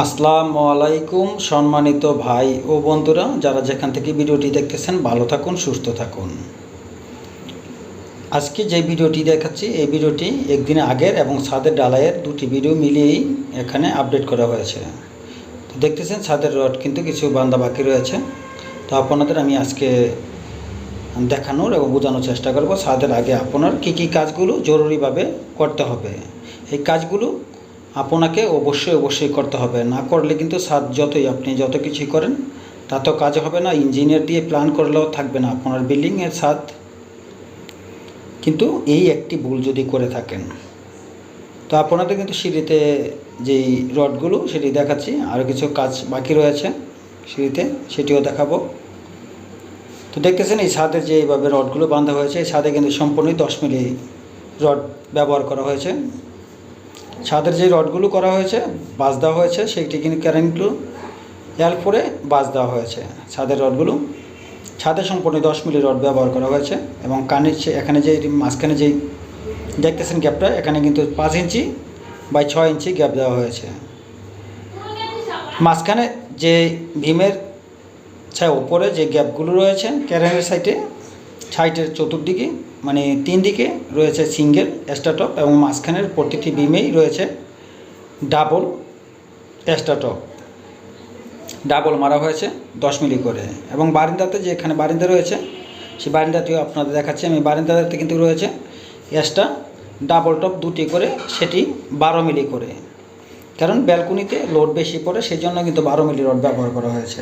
আসসালামু আলাইকুম সম্মানিত ভাই ও বন্ধুরা, যারা যেখান থেকে ভিডিওটি দেখতেছেন, ভালো থাকুন, সুস্থ থাকুন। আজকে যে ভিডিওটি দেখাচ্ছি, এই ভিডিওটি একদিন আগের এবং ছাদের ডালাইয়ের দুটি ভিডিও মিলিয়েই এখানে আপডেট করা হয়েছে। তো দেখতেছেন, ছাদের রড কিন্তু কিছু বান্দা বাকি রয়েছে। তো আপনাদের আমি আজকে দেখানোর এবং বোঝানোর চেষ্টা করব, ছাদের আগে আপনার কী কী কাজগুলো জরুরিভাবে করতে হবে। এই কাজগুলো আপনাকে অবশ্যই অবশ্যই করতে হবে। না করলে কিন্তু ছাদ যতই আপনি যত কিছুই করেন তাতেও কাজ হবে না। ইঞ্জিনিয়ার দিয়ে প্ল্যান করলেও থাকবে না আপনার বিল্ডিংয়ের ছাদ কিন্তু এই একটি ভুল যদি করে থাকেন, তো আপনাদের কিন্তু সিঁড়িতে যেই রডগুলো সেটি দেখাচ্ছি। আরও কিছু কাজ বাকি রয়েছে সিঁড়িতে, সেটিও দেখাবো। তো দেখতেছেন এই ছাদে যে এইভাবে রডগুলো বাঁধা হয়েছে, এই ছাদে কিন্তু সম্পূর্ণই দশ মিলি রড ব্যবহার করা হয়েছে। ছাদের যে রডগুলো করা হয়েছে বাজ দেওয়া হয়েছে সেইটি কিন্তু কারেন্টগুলো এল করে বাজ দেওয়া হয়েছে ছাদের রডগুলো। ছাদে সম্পূর্ণ দশ মিলি রড ব্যবহার করা হয়েছে এবং কানের এখানে যে, মাঝখানে যেই দেখতেছেন গ্যাপটা, এখানে কিন্তু পাঁচ ইঞ্চি বাই ছয় ইঞ্চি গ্যাপ দেওয়া হয়েছে। মাঝখানে যে ভীমের ছায় ওপরে যে গ্যাপগুলো রয়েছে ক্যারেনের সাইডে সাইডের চতুর্দিকে মানে তিন দিকে রয়েছে সিঙ্গেল স্টাটপ এবং মাঝখানের প্রতিটি বিমেই রয়েছে ডাবল স্টাটপ ডাবল মারা হয়েছে দশ মিলি করে। এবং বারিন্দাতে যে এখানে বারিন্দা রয়েছে সেই বারিন্দাতেও আপনাদের দেখাচ্ছি, আমি বারিন্দাতে কিন্তু রয়েছে এক্সট্রা ডাবল টপ দুটি করে, সেটি বারো মিলি করে। কারণ ব্যালকনিতে লোড বেশি পড়ে সেই জন্য কিন্তু বারো মিলি রড ব্যবহার করা হয়েছে।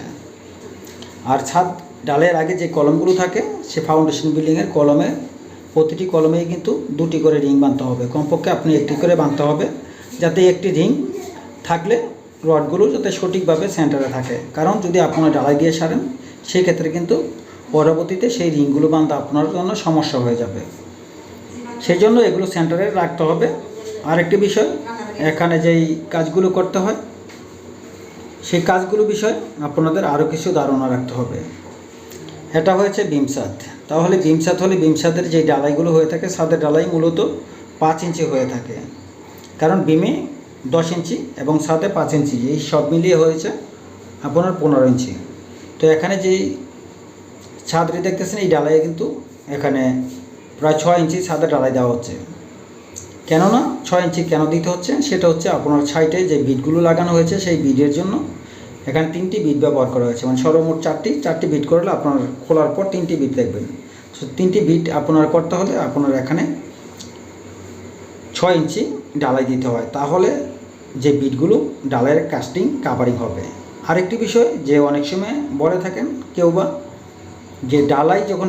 আর ছাদ ডালের আগে যে কলমগুলো থাকে, সে ফাউন্ডেশন বিল্ডিংয়ের কলমে, প্রতিটি কলমেই কিন্তু দুটি করে রিং বাঁধতে হবে। কমপক্ষে আপনি একটি করে বাঁধতে হবে, যাতে একটি রিং থাকলে রডগুলো যাতে সঠিকভাবে সেন্টারে থাকে। কারণ যদি আপনারা ডালাই দিয়ে সারেন সেই ক্ষেত্রে কিন্তু পরবর্তীতে সেই রিংগুলো বাঁধা আপনার জন্য সমস্যা হয়ে যাবে। সেই জন্য এগুলো সেন্টারে রাখতে হবে। আরেকটি বিষয়, এখানে যেই কাজগুলো করতে হয়, সেই কাজগুলো বিষয় আপনাদের আরও কিছু ধারণা রাখতে হবে। এটা হয়েছে বিমসাদ তাহলে বিমসাদ হলে বিমসাদের যে ডালাইগুলো হয়ে থাকে, সাদের ডালাই মূলত পাঁচ ইঞ্চি হয়ে থাকে। কারণ বিমে দশ ইঞ্চি এবং সাথে পাঁচ ইঞ্চি, এই সব মিলিয়ে হয়েছে আপনার পনেরো ইঞ্চি। তো এখানে যেই ছাদটি দেখতেছেন, এই ডালাইয়ে কিন্তু এখানে প্রায় ছয় ইঞ্চি ছাদের ডালাই দেওয়া হচ্ছে। কেননা ছয় ইঞ্চি কেন দিতে হচ্ছে? সেটা হচ্ছে আপনার সাইটে যে বিটগুলো লাগানো হয়েছে, সেই বিটের জন্য এখানে তিনটি বিট ব্যবহার করা হয়েছে। মানে সর্বমোট চারটি চারটি বিট করলে আপনার খোলার পর তিনটি বিট দেখবেন। তো তিনটি বিট আপনার করতে হলে আপনার এখানে ছয় ইঞ্চি ডালাই দিতে হয়। তাহলে যে বিটগুলো ডালাইয়ের কাস্টিং কাভারিং হবে। আরেকটি বিষয়, যে অনেক সময় বলে থাকেন কেউ বা, যে ডালাই যখন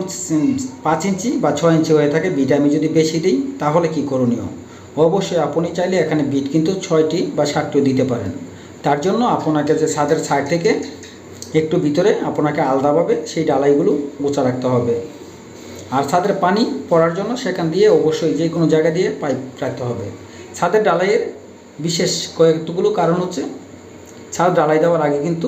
পাঁচ ইঞ্চি বা ছয় ইঞ্চি হয়ে থাকে বিট আমি যদি বেশি দিই, তাহলে কি করণীয়? অবশ্যই আপনি চাইলে এখানে বিট কিন্তু ছয়টি বা সাতটিও দিতে পারেন। তার জন্য আপনাকে যে ছাদের সাইড থেকে একটু ভিতরে আপনাকে আলাদাভাবে সেই ডালাইগুলো গোছা রাখতে হবে। আর ছাদের পানি পড়ার জন্য সেখান দিয়ে অবশ্যই যে কোনো জায়গা দিয়ে পাইপ রাখতে হবে। ছাদের ডালাইয়ের বিশেষ কয়েকগুলো কারণ হচ্ছে, ছাদ ডালাই দেওয়ার আগে কিন্তু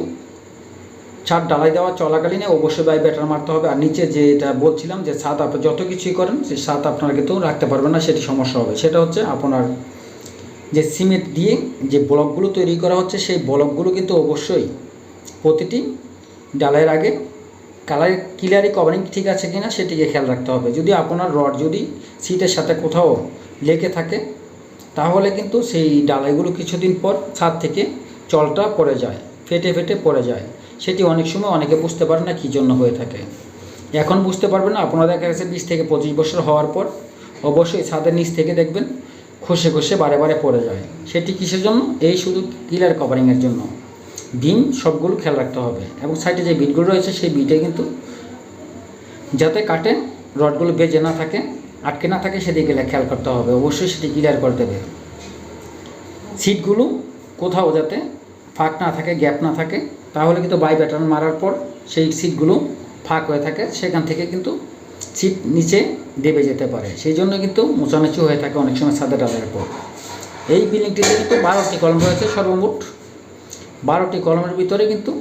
ছাদ ডালাই দেওয়া চলাকালীনে অবশ্যই বাই ব্যাটার মারতে হবে। আর নিচে যে এটা বলছিলাম যে ছাদ আপনি যত কিছুই করেন, সেই ছাদ আপনারা কিন্তু রাখতে পারবেন না, সেটি সমস্যা হবে। সেটা হচ্ছে আপনার যে সিমেন্ট দিয়ে যে ব্লকগুলো তৈরি করা হচ্ছে, সেই ব্লকগুলো কিন্তু অবশ্যই প্রতিটি ডালাইয়ের আগে কালার ক্লিয়ারি কভারিং ঠিক আছে কি না সেটিকে খেয়াল রাখতে হবে। যদি আপনার রড যদি সিটের সাথে কোথাও লেগে থাকে, তাহলে কিন্তু সেই ডালাইগুলো কিছুদিন পর ছাদ থেকে চলটা পড়ে যায়, ফেটে ফেটে পড়ে যায়। সেটি অনেক সময় অনেকে বুঝতে পারে না কী জন্য হয়ে থাকে। এখন বুঝতে পারবেন দেখা গেছে বিশ থেকে পঁচিশ বছর হওয়ার পর অবশ্যই ছাদের নিচ থেকে দেখবেন খসে খসে বারে বারে পড়ে যায়। সেটি কিসের জন্য? এই শুধু কিলার কভারিংয়ের জন্য। ডিম সবগুলো খেয়াল রাখতে হবে। এবং সাইডে যে বিটগুলো রয়েছে, সেই বিটে কিন্তু যাতে কাটে, রডগুলো বেজে না থাকে, আটকে না থাকে, সেদিকে খেয়াল করতে হবে। অবশ্যই সেটি ক্লিয়ার করে দেবে। সিটগুলো কোথাও যাতে ফাঁক না থাকে গ্যাপ না থাকে, তাহলে কিন্তু বাই ব্যাটার মারার পর সেই সিটগুলো ফাঁক হয়ে থাকে। সেখান থেকে কিন্তু সিট নিচে দেবে যেতে পারে। সেই জন্য কিন্তু মোচানাচু হয়ে থাকে অনেক সময় সাদা ডালের পর এই বিল্ডিংটিতে কিন্তু বারোটি কলম রয়েছে সর্বমোট। বারোটি কলমের ভিতরে কিন্তু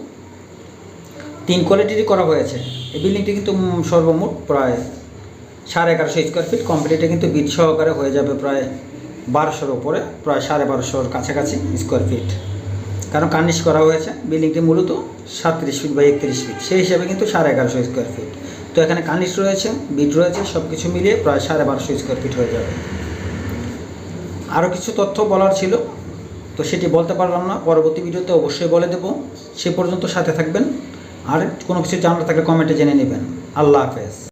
তিন কোয়ালিটিরই করা হয়েছে। এই বিল্ডিংটি কিন্তু সর্বমোট প্রায় সাড়ে এগারোশো স্কোয়ার ফিট কমপ্লিটে কিন্তু বিট সহকারে হয়ে যাবে প্রায় বারোশোর ওপরে প্রায় সাড়ে বারোশোর কাছাকাছি স্কোয়ার ফিট। কারণ কার্নিশ করা হয়েছে। বিল্ডিংটি মূলত সাতত্রিশ ফিট বা একত্রিশ ফিট। সেই হিসাবে কিন্তু সাড়ে এগারোশো স্কোয়ার ফিট। তো এখানে কানিস্ট রয়েছে? বিট রয়েছে সব কিছু মিলিয়ে প্রায় সাড়ে বারোশো স্কোয়ার ফিট হয়ে যাবে। আরও কিছু তথ্য বলার ছিল, তো সেটি বলতে পারলাম না। পরবর্তী ভিডিওতে অবশ্যই বলে দেব। সে পর্যন্ত সাথে থাকবেন। আর কোনো কিছু জানার থাকলে কমেন্টে জেনে নেবেন। আল্লাহ হাফেজ।